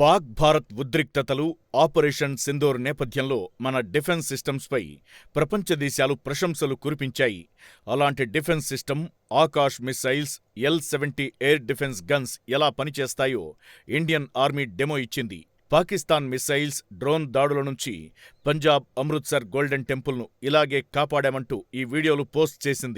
పాక్ భారత్ ఉద్రిక్తతలు, ఆపరేషన్ సింధూర్ నేపథ్యంలో మన డిఫెన్స్ సిస్టమ్స్పై ప్రపంచ దేశాలు ప్రశంసలు కురిపించాయి. అలాంటి defence system Akash missiles, L seventy air defence guns ఎలా పనిచేస్తాయో ఇండియన్ ఆర్మీ డెమో ఇచ్చింది. పాకిస్తాన్ మిస్సైల్స్, డ్రోన్ దాడుల నుంచి పంజాబ్ అమృత్సర్ గోల్డెన్ టెంపుల్ను ఇలాగే కాపాడామంటూ ఈ వీడియోలు పోస్ట్ చేసింది.